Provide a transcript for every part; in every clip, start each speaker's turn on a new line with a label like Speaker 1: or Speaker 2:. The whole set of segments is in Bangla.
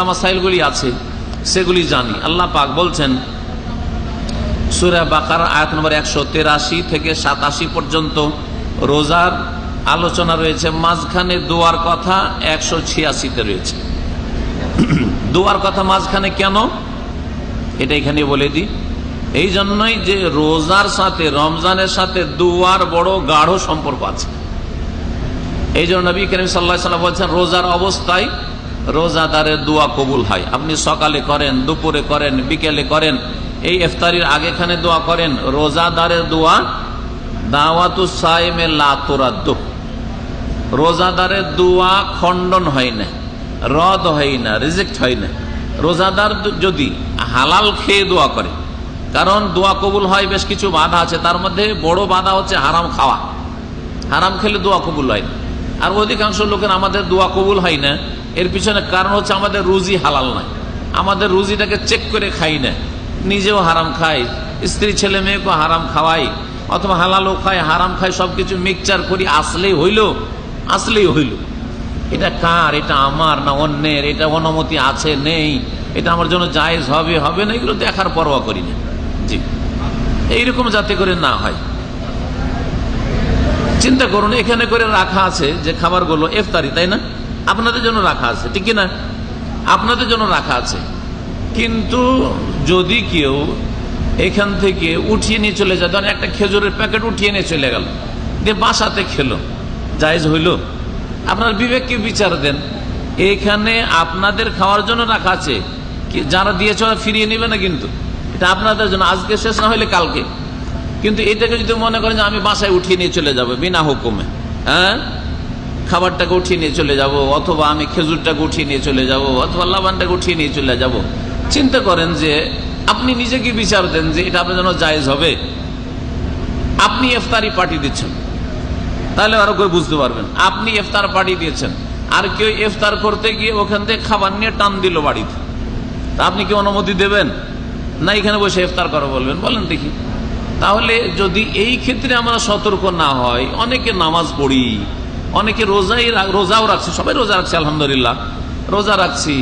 Speaker 1: মাসাইলগুলি আছে, সেগুলি জানি। আল্লাহ পাক বলছেন, সুরা বাকার আয়াত নম্বর একশো তেরাশি থেকে সাতাশি পর্যন্ত রোজার আলোচনা রয়েছে। মাঝখানে দোয়ার কথা একশো ছিয়াশিতে রয়েছে। দোয়ার কথা মাঝখানে কেন? এটা এখানে বলে দিই। এই জন্যই যে রোজার সাথে, রমজানের সাথে দুয়ার বড় গাঢ় সম্পর্ক আছে। এই জন্য নবী করিম সাল্লাহ সাল্লাম বলছেন, রোজার অবস্থায় রোজাদারের দোয়া কবুল হয়। আপনি সকালে করেন, দুপুরে করেন, বিকেলে করেন, এই ইফতারির আগেখানে দোয়া করেন। রোজাদারের দোয়া, দাওয়াতু সাইমে রোজাদারের দোয়া খণ্ডন হয় না, রদ হয় না, রিজেক্ট হয় না। রোজাদার যদি হালাল খেয়ে দোয়া করে, কারণ দোয়া কবুল হয়, বেশ কিছু বাধা আছে, তার মধ্যে বড় বাধা হচ্ছে হারাম খাওয়া। হারাম খেলে দোয়া কবুল হয় না। আর অধিকাংশ লোকের আমাদের দোয়া কবুল হয় না এর পিছনে কারণ হচ্ছে আমাদের রুজি হালাল নয় আমাদের রুজিটাকে চেক করে খাই না। নিজেও হারাম খাই, স্ত্রী, ছেলে, মেয়েকেও হারাম খাওয়াই, অথবা হালালও খাই, হারাম খাই, সবকিছু মিক্সচার করি, আসলেই হইল আসলেই হইল। এটা কার? এটা আমার না অন্যের? এটা অনুমতি আছে, নেই? এটা আমার জন্য জায়েজ হবে হবে না? এগুলো দেখার পরোয়া করি না। জি। এইরকম যাতে করে না হয়। চিন্তা করুন, এখানে করে রাখা আছে যে খাবারগুলো ইফতারি, তাই না? আপনাদের জন্য রাখা আছে, ঠিক না আপনাদের জন্য রাখা আছে। কিন্তু যদি কেউ এখান থেকে উঠিয়ে নিয়ে চলে যায়, ধরেন একটা খেজুরের প্যাকেট উঠিয়ে নিয়ে চলে গেল, দিয়ে বাসাতে খেলো, জায়েজ হইল। আপনার বিবেককে বিচার দেন, এখানে আপনাদের খাওয়ার জন্য রাখা আছে। যারা দিয়েছে ওরা ফিরিয়ে নেবে না কিন্তু? এটা আপনাদের জন্য, আজকে শেষ না হলে কালকে। কিন্তু এটাকে যদি মনে করেন যে আমি বাসায় উঠিয়ে নিয়ে চলে যাব, বিনা হুকুমে হ্যাঁ? খাবারটাকে উঠিয়ে নিয়ে চলে যাব, অথবা আমি খেজুরটাকে উঠিয়ে নিয়ে চলে যাব, অথবা লাবানটাকে উঠিয়ে নিয়ে চলে যাব। চিন্তা করেন যে, আপনি নিজেকে বিচার দেন যে এটা আপনার জন্য জায়েজ হবে। আপনি ইফতারি পার্টি দিচ্ছেন। তাহলে আরও কেউ বুঝতে পারবেন, আপনি ইফতার পার্টি দিয়েছেন। আর কেউ ইফতার করতে গিয়ে ওখান থেকে খাবার নিয়ে টান দিল বাড়িতে। তা আপনি কি অনুমতি দেবেন? না, এখানে বসে ইফতার করো বলবেন। বলেন দেখি। তাহলে যদি এই ক্ষেত্রে আমরা সতর্ক না হয়, অনেকে নামাজ পড়ি। অনেকে রোজাই রোজাও রাখছি, সবাই রোজা রাখছি, আলহামদুলিল্লাহ। রোজা রাখছি,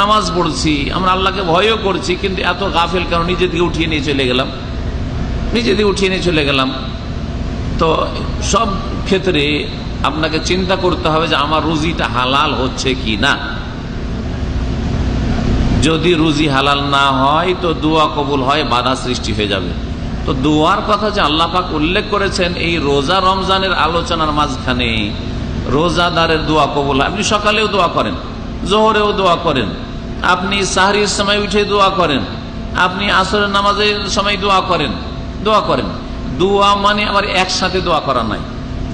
Speaker 1: নামাজ পড়ছি, আমরা আল্লাহকে ভয়ও করছি, কিন্তু এত গাফেল কারণ নিজে দিকে উঠিয়ে নিয়ে চলে গেলাম। নিজে দিকে উঠিয়ে নিয়ে চলে গেলাম। তো সব ক্ষেত্রে আপনাকে চিন্তা করতে হবে যে আমার রুজিটা হালাল হচ্ছে কি না। যদি রুজি হালাল না হয়, তো দোয়া কবুল হয়, বাধা সৃষ্টি হয়ে যাবে। তো দোয়ার কথা যে আল্লাহ পাক উল্লেখ করেছেন, এই রোজা রমজানের আলোচনার মাঝখানে রোজাদারের দোয়া কবুল আপনি সকালেও দোয়া করেন, জোহরেও দোয়া করেন। আপনি সাহারির সময় উঠে দোয়া করেন। আপনি আসরের নামাজের সময় দোয়া করেন দোয়া করেন। দোয়া মানে আবার একসাথে দোয়া করা নাই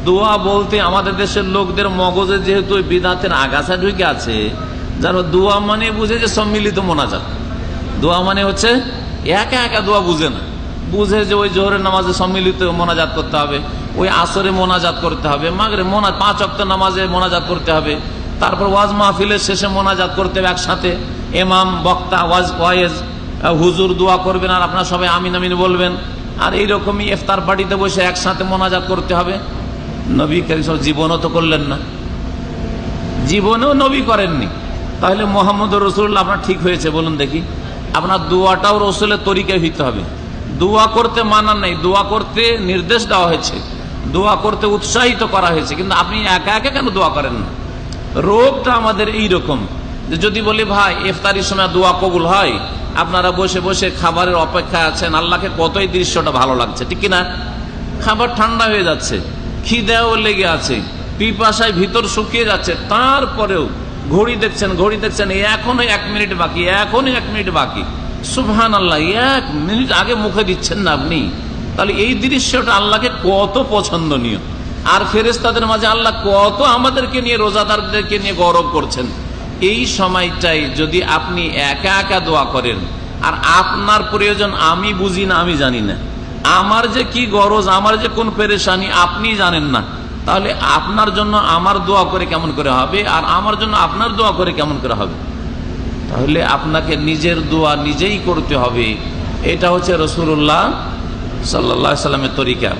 Speaker 1: দোয়া বলতে আমাদের দেশের লোকদের মগজে যেহেতু বিদাতের আগাছা ঢুকে আছে যারা দোয়া মানে বুঝে যে সম্মিলিত মোনাজাত। দোয়া মানে হচ্ছে একা একা দোয়া বুঝে না। বুঝে যে ওই জোহরের নামাজে সম্মিলিত মোনাজাত করতে হবে। ওই আসরে মোনাজাত করতে হবে, মাগরে মোনা, পাঁচ অক্ত নামাজে মোনাজাত করতে হবে, তারপর ওয়াজ মাহফিলের শেষে মোনাজাত করতে হবে একসাথে এমাম বক্তা, ওয়াজ ওয়াইজ হুজুর দোয়া করবেন আর আপনার সবাই আমিন আমিন বলবেন, আর এইরকমই ইফতার পার্টিতে বসে একসাথে মোনাজাত করতে হবে। নবী সব জীবনও তো করলেন না। জীবনেও নবী করেননি। তাহলে মোহাম্মদ রসুল্লাহ আপনার ঠিক হয়েছে, বলুন দেখি। আপনার দোয়াটাও রসুলের তরিকায় হইতে হবে। দোয়া করতে মানা নেই, দোয়া করতে নির্দেশ দেওয়া হয়েছে। দোয়া করতে উৎসাহিত করা হয়েছে, কিন্তু আপনি একা একা কেন দোয়া করেন না? রোগটা আমাদের এই রকম যে যদি বলি, ভাই, ইফতারির সময় দোয়া কবুল হয়, আপনারা বসে বসে খাবারের অপেক্ষা আছেন, আল্লাহকে কতই দৃশ্যটা ভালো লাগছে, ঠিক কিনা? খাবার ঠান্ডা হয়ে যাচ্ছে, খিদেও লেগে আছে, পিপাসায় ভিতর শুকিয়ে যাচ্ছে, তারপরেও ঘড়ি দেখছেন ঘড়ি দেখছেন এখনও এক মিনিট বাকি এখনও এক মিনিট বাকি। সুবহান আল্লাহ এক মিনিট আগে মুখে দিচ্ছেন না আপনি। তাহলে এই দৃশ্যটা আল্লাহকে কত পছন্দনীয়। আর ফেরেস্তাদের মাঝে আল্লাহ কত আমাদেরকে নিয়ে, রোজাদারদেরকে নিয়ে গৌরব করছেন। এই সময়টাই যদি আপনি একা একা দোয়া করেন, আর আপনার প্রয়োজন আমি বুঝি না, আমি জানি না। আমার যে কি গরজ, আমার যে কোন পেরেশানি, আপনি জানেন না। তাহলে আপনার জন্য আমার দোয়া করে কেমন করে হবে, আর আমার জন্য আপনার দোয়া করে কেমন করে হবে? তাহলে আপনাকে নিজের দোয়া নিজেই করতে হবে। এটা হচ্ছে রসুল্লাহ সাল্লা সাল্লামের তরিকা।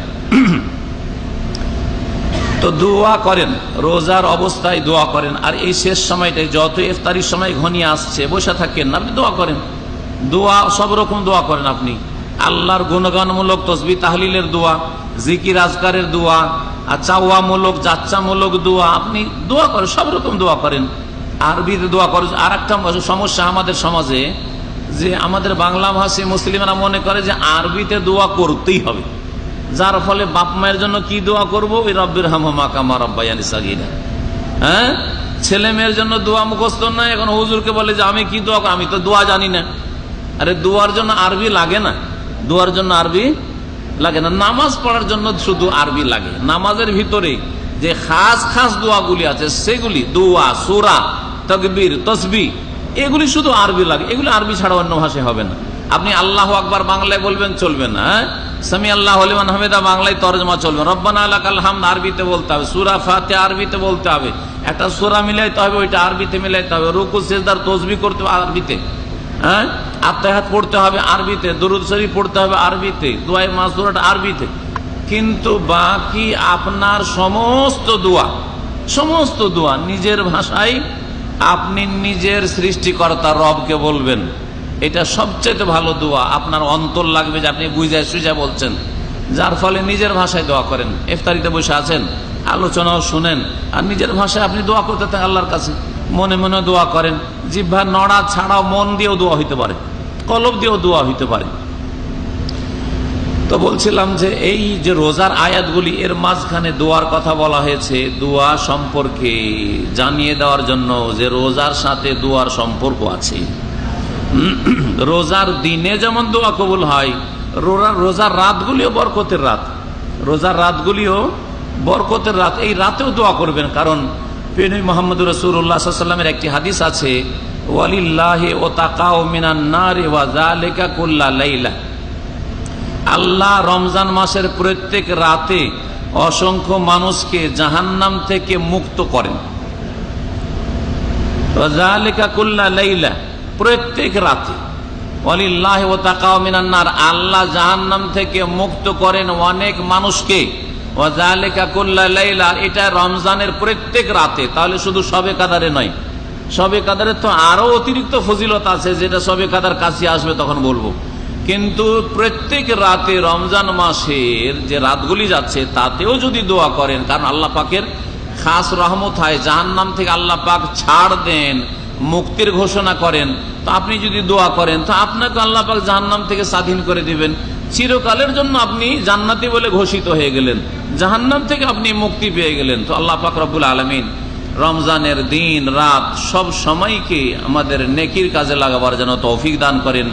Speaker 1: তো দোয়া করেন, রোজার অবস্থায় দোয়া করেন, আর এই শেষ সময়টায় যত ইফতারির সময় ঘনিয়ে আসছে, বসে থাকেন, আপনি দোয়া করেন। দোয়া, সব রকম দোয়া করেন আপনি। আল্লাহর গুণগানমূলক তসবি তাহলিলের দোয়া, জিকির আজকারের দোয়া, আর চাওয়ামূলক, যাচ্চামূলক দোয়া, আপনি দোয়া করেন, সব রকম দোয়া করেন। আরবিতে দোয়া করেন আর একটা সমস্যা আমাদের সমাজে যে আমাদের বাংলা ভাষী মুসলিমরা মনে করে যে আরবিতে দোয়া করতেই হবে। যার ফলে বাপ মায়ের জন্য কি দোয়া করব? রব্বির হামা হ্যাঁ? ছেলে মেয়ের জন্য দোয়া মুখস্থ নয়, এখন হুজুরকে বলে যে আমি কি দোয়া আমি তো দোয়া জানি না। আরে দোয়ার জন্য আরবি লাগে না। দোয়ার জন্য আরবি লাগে না। নামাজ পড়ার জন্য শুধু আরবি লাগে। নামাজের ভিতরে যে খাস খাস দোয়াগুলি আছে, সেগুলি দোয়া, সুরা, তকবীর তসবি এগুলি শুধু আরবি লাগে, এগুলি আরবি ছাড়া অন্য ভাষায় হবে না। আপনি আল্লাহ আকবার বাংলায় বলবেন, চলবে না হ্যাঁ? সামি আল্লাহ হলিমান হামেদা, বাংলায় তরজমা চলবে রব্বানা আল্লাহ হামদ, আরবিতে বলতে হবে। সুরা ফাতে আরবিতে বলতে হবে। একটা সুরা মিলাইতে হবে, ওইটা আরবিতে মিলাইতে হবে। রুকু, সেজদার, তসবি করতে হবে আরবিতে হ্যাঁ? আত্মাহাত পড়তে হবে আরবিতে, দরুদ শরীফ পড়তে হবে আরবিতে দোয়াই মাসুরাটা আরবিতে। কিন্তু বাকি আপনার সমস্ত দোয়া সমস্ত দোয়া নিজের ভাষায় আপনি নিজের সৃষ্টিকর্তা রবকে বলবেন। এটা সবচেয়ে ভালো দোয়া। আপনার অন্তর লাগবে যে আপনি বুঝায় সুজা বলছেন। যার ফলে নিজের ভাষায় দোয়া করেন। ইফতারিতে বসে আছেন, আলোচনাও শুনেন। আর নিজের ভাষায় আপনি দোয়া করতে থাকেন আল্লাহর কাছে। মনে মনে দোয়া করেন। জিভা নড়া ছাড়াও মন দিয়েও দোয়া হইতে পারে। কলব দিয়েও দোয়া হইতে পারে। তো বলছিলাম যে এই যে রোজার আয়াতগুলি, এর মাঝখানে দোয়ার কথা বলা হয়েছে। দোয়া সম্পর্কে জানিয়ে দেওয়ার জন্য যে রোজার সাথে দোয়ার সম্পর্ক আছে। রোজার দিনে যেমন দোয়া কবুল হয়, রোজার রোজার রাতগুলিও বরকতের রাত। রোজার রাতগুলিও বরকতের রাত। এই রাতেও দোয়া করবেন, কারণ পেনি মোহাম্মদ রসুল্লাহামের একটি হাদিস আছে, ওয়ালিল্লাহে ও তাকা ও মিনান্নারে ওয়া জালেকা কুল্লা লাইলা। আল্লাহ রমজান মাসের প্রত্যেক রাতে অসংখ্য মানুষকে জাহান্নাম থেকে মুক্ত করেন। লাইলা, প্রত্যেক রাতে। অলিল্লাহ ও তাকামিনান্নার আল্লাহ জাহান্নাম থেকে মুক্ত করেন অনেক মানুষকে। লাইলা, এটা রমজানের প্রত্যেক রাতে। তাহলে শুধু সবে কাদারে নয়, সবে কাদারে তো আরও অতিরিক্ত ফজিলত আছে, যেটা সবে কাদার কাছে আসবে তখন বলব। কিন্তু প্রত্যেক রাতে রমজান মাসের যে রাতগুলি যাচ্ছে, তাতেও যদি দোয়া করেন, কারণ আল্লাহ পাকের খাস রহমত হয়, জাহান্নাম থেকে আল্লাহ পাক ছাড় দেন, মুক্তির ঘোষণা করেন, তো আপনি যদি দোয়া করেন, তো আপনাকে আল্লাহ পাক জাহান্নাম থেকে স্বাধীন করে দিবেন। চিরকালের জন্য আপনি জান্নাতি বলে ঘোষিত হয়ে গেলেন। জাহান্নাম থেকে আপনি মুক্তি পেয়ে গেলেন। তো আল্লাহ পাক রব্বুল আলমিন রমজানের দিন, রাত সব সময়কে আমাদের নেকির কাজে লাগাবার যেন তৌফিক দান করেন।